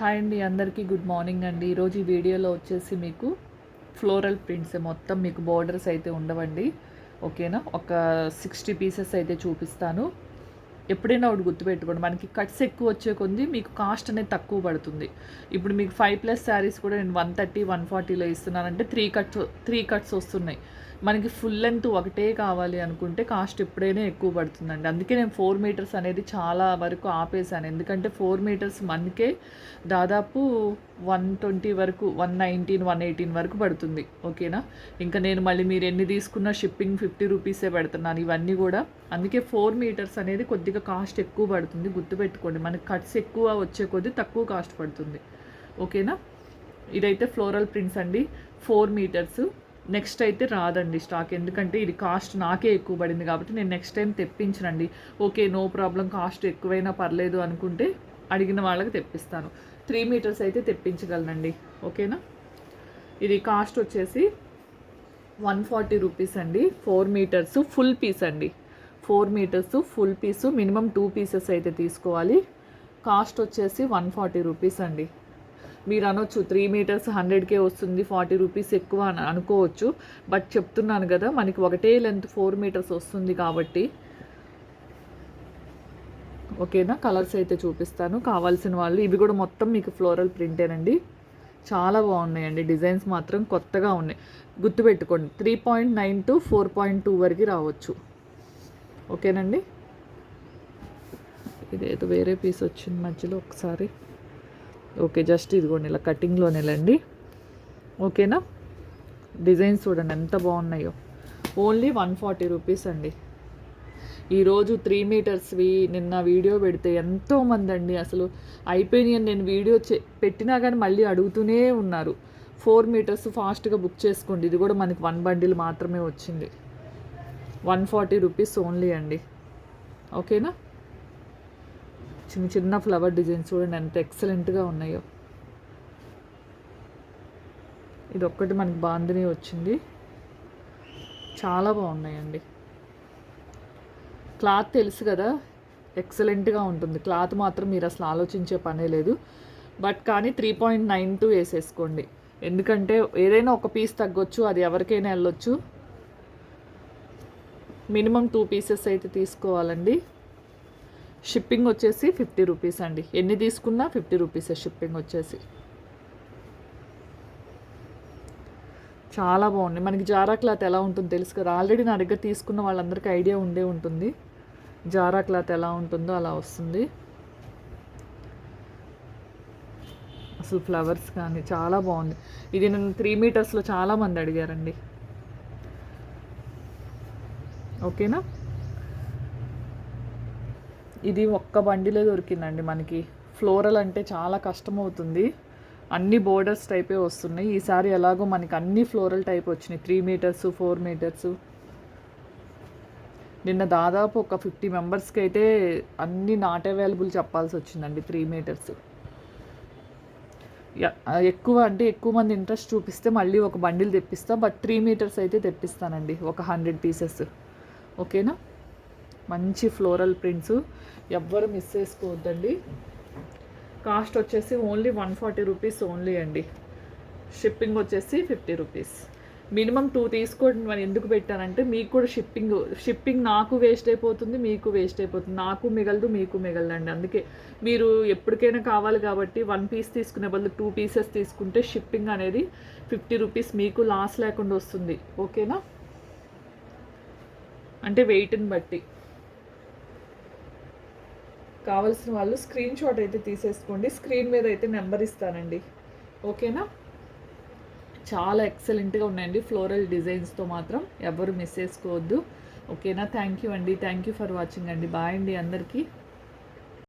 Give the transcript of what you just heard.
Hi అండి అందరికీ good morning అండి. ఈరోజు ఈ వీడియోలో వచ్చేసి మీకు ఫ్లోరల్ ప్రింట్స్ మొత్తం మీకు బోర్డర్స్ అయితే ఉండవండి. ఓకేనా? ఒక సిక్స్టీ పీసెస్ అయితే చూపిస్తాను. ఎప్పుడైనా ఒకటి గుర్తుపెట్టుకోండి మనకి కట్స్ ఎక్కువ వచ్చే కొద్ది మీకు కాస్ట్ అనేది తక్కువ పడుతుంది. ఇప్పుడు మీకు ఫైవ్ ప్లస్ శారీస్ కూడా నేను వన్ థర్టీ వన్ ఫార్టీలో ఇస్తున్నానంటే త్రీ కట్స్ త్రీ కట్స్ వస్తున్నాయి. మనకి ఫుల్ లెంత్ ఒకటే కావాలి అనుకుంటే కాస్ట్ ఎప్పుడైనా ఎక్కువ పడుతుందండి. అందుకే నేను ఫోర్ మీటర్స్ అనేది చాలా వరకు ఆపేసాను ఎందుకంటే ఫోర్ మీటర్స్ మనకే దాదాపు వన్ ట్వంటీ వరకు వన్ నైన్టీన్ వన్ ఎయిటీన్ వరకు పడుతుంది. ఓకేనా ఇంకా నేను మళ్ళీ మీరు ఎన్ని తీసుకున్నా షిప్పింగ్ ఫిఫ్టీ రూపీసే పెడుతున్నాను. ఇవన్నీ కూడా అందుకే ఫోర్ మీటర్స్ అనేది కొద్దిగా కాస్ట్ ఎక్కువ పడుతుంది. గుర్తుపెట్టుకోండి మనకి కట్స్ ఎక్కువ వచ్చే కొద్దీ తక్కువ కాస్ట్ పడుతుంది. ఓకేనా ఇదైతే ఫ్లోరల్ ప్రింట్స్ అండి. ఫోర్ మీటర్స్ నెక్స్ట్ అయితే రాదండి స్టాక్. ఎందుకంటే ఇది కాస్ట్ నాకే ఎక్కువ పడింది కాబట్టి నేను నెక్స్ట్ టైం తెప్పించనండి. ఓకే నో ప్రాబ్లం కాస్ట్ ఎక్కువైనా పర్లేదు అనుకుంటే అడిగిన వాళ్ళకి తెప్పిస్తాను. త్రీ మీటర్స్ అయితే తెప్పించగలనండి. ఓకేనా? ఇది కాస్ట్ వచ్చేసి వన్ ఫార్టీ రూపీస్ అండి. ఫోర్ మీటర్స్ ఫుల్ పీస్ అండి. Four meters full piece minimum two pieces అయితే తీసుకోవాలి. కాస్ట్ వచ్చేసి వన్ ఫార్టీ రూపీస్ అండి. మీరు అనొచ్చు త్రీ మీటర్స్ హండ్రెడ్కే వస్తుంది ఫార్టీ రూపీస్ ఎక్కువ అని అనుకోవచ్చు. బట్ చెప్తున్నాను కదా మనకి ఒకటే లెంత్ ఫోర్ మీటర్స్ వస్తుంది కాబట్టి. ఓకేనా కలర్స్ అయితే చూపిస్తాను. కావాల్సిన వాళ్ళు ఇవి కూడా మొత్తం మీకు ఫ్లోరల్ ప్రింటేనండి చాలా బాగున్నాయండి. డిజైన్స్ మాత్రం కొత్తగా ఉన్నాయి. గుర్తుపెట్టుకోండి three point nine to four point two వరకు రావచ్చు. ఓకేనండి ఇదేదో వేరే పీస్ వచ్చింది మధ్యలో ఒకసారి. ఓకే జస్ట్ ఇదిగోండి ఇలా కటింగ్లోనేలండి ఓకేనా? డిజైన్స్ చూడండి ఎంత బాగున్నాయో. ఓన్లీ వన్ ఫార్టీ రూపీస్ అండి. ఈరోజు త్రీ మీటర్స్వి నిన్న వీడియో పెడితే ఎంతోమంది అండి అసలు అయిపోయినాయని నేను వీడియో చే పెట్టినా కానీ మళ్ళీ అడుగుతూనే ఉన్నారు. ఫోర్ మీటర్స్ ఫాస్ట్గా బుక్ చేసుకోండి ఇది కూడా మనకి వన్ బండిల్ మాత్రమే వచ్చింది. వన్ ఫార్టీ రూపీస్ ఓన్లీ అండి. ఓకేనా? చిన్న చిన్న ఫ్లవర్ డిజైన్స్ చూడండి ఎంత ఎక్సలెంట్గా ఉన్నాయో. ఇది ఒక్కటి మనకి బాందిని వచ్చింది. చాలా బాగున్నాయండి. క్లాత్ తెలుసు కదా ఎక్సలెంట్గా ఉంటుంది. క్లాత్ మాత్రం మీరు అసలు ఆలోచించే పనే లేదు. బట్ కానీ త్రీ పాయింట్ నైన్ టూ వేసేసుకోండి. ఎందుకంటే ఏదైనా ఒక పీస్ తగ్గొచ్చు అది ఎవరికైనా వెళ్ళొచ్చు. మినిమం టూ పీసెస్ అయితే తీసుకోవాలండి. షిప్పింగ్ వచ్చేసి ఫిఫ్టీ రూపీస్ అండి. ఎన్ని తీసుకున్నా ఫిఫ్టీ రూపీసే షిప్పింగ్ వచ్చేసి. చాలా బాగుంది. మనకి జారా క్లాత్ ఎలా ఉంటుందో తెలుసు కదా. ఆల్రెడీ నా దగ్గర తీసుకున్న వాళ్ళందరికీ ఐడియా ఉండే ఉంటుంది. జారా క్లాత్ ఎలా ఉంటుందో అలా వస్తుంది. అసలు ఫ్లవర్స్ కానీ చాలా బాగుంది. ఇది నేను త్రీ మీటర్స్లో చాలామంది అడిగారండి. ఓకేనా? ఇది ఒక్క బండిలో దొరికిందండి మనకి. ఫ్లోరల్ అంటే చాలా కష్టం అవుతుంది అన్ని బోర్డర్స్ టైపే వస్తున్నాయి. ఈసారి ఎలాగో మనకి అన్ని ఫ్లోరల్ టైప్ వచ్చినాయి. Three meters four meters. నిన్న దాదాపు ఒక ఫిఫ్టీ మెంబర్స్కి అయితే అన్ని నాట్ అవైలబుల్ చెప్పాల్సి వచ్చిందండి త్రీ మీటర్స్. ఎక్కువ అంటే ఎక్కువ మంది ఇంట్రెస్ట్ చూపిస్తే మళ్ళీ ఒక బండిల్ తెప్పిస్తా బట్ త్రీ మీటర్స్ అయితే తెప్పిస్తానండి ఒక హండ్రెడ్ పీసెస్. ఓకేనా? మంచి ఫ్లోరల్ ప్రింట్స్. ఎవ్వరు మిస్ చేసుకోవద్దండి. కాస్ట్ వచ్చేసి only one forty rupees only అండి. షిప్పింగ్ వచ్చేసి ఫిఫ్టీ రూపీస్. మినిమం టూ తీసుకోండి మరి ఎందుకు పెట్టానంటే మీకు కూడా షిప్పింగ్ షిప్పింగ్ నాకు వేస్ట్ అయిపోతుంది మీకు వేస్ట్ అయిపోతుంది. నాకు మిగలదు మీకు మిగలదండి. అందుకే మీరు ఎప్పటికైనా కావాలి కాబట్టి వన్ పీస్ తీసుకునే బదులు టూ పీసెస్ తీసుకుంటే షిప్పింగ్ అనేది ఫిఫ్టీ రూపీస్ మీకు లాస్ లేకుండా వస్తుంది. ఓకేనా? అంటే వెయిట్ని బట్టి. కావాల్సిన వాళ్ళు స్క్రీన్ షాట్ అయితే తీసేసుకోండి. స్క్రీన్ మీద అయితే నెంబర్ ఇస్తానండి. ఓకేనా? చాలా ఎక్సలెంట్గా ఉన్నాయండి ఫ్లోరల్ డిజైన్స్తో మాత్రం. ఎవరు మిస్ చేసుకోవద్దు. ఓకేనా? థ్యాంక్ యూ అండి. థ్యాంక్ యూ ఫర్ వాచింగ్ అండి. బాయ్ అండి అందరికీ.